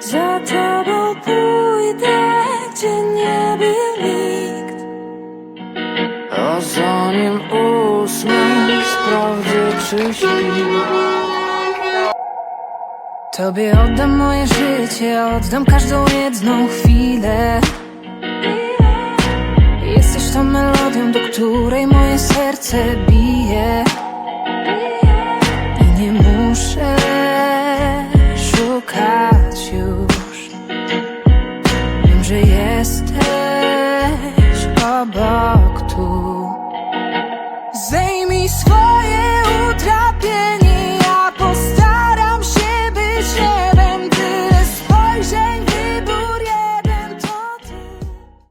Za tobą pójdę, gdzie nie był nikt. A zanim usnę, sprawdzę czy śpi. Tobie oddam moje życie, oddam każdą jedną chwilę. Jesteś tą melodią, do której moje serce bije. że jesteś obok tu. Zejmij swoje utrapienie Ja postaram się być niebem Tyle spojrzeń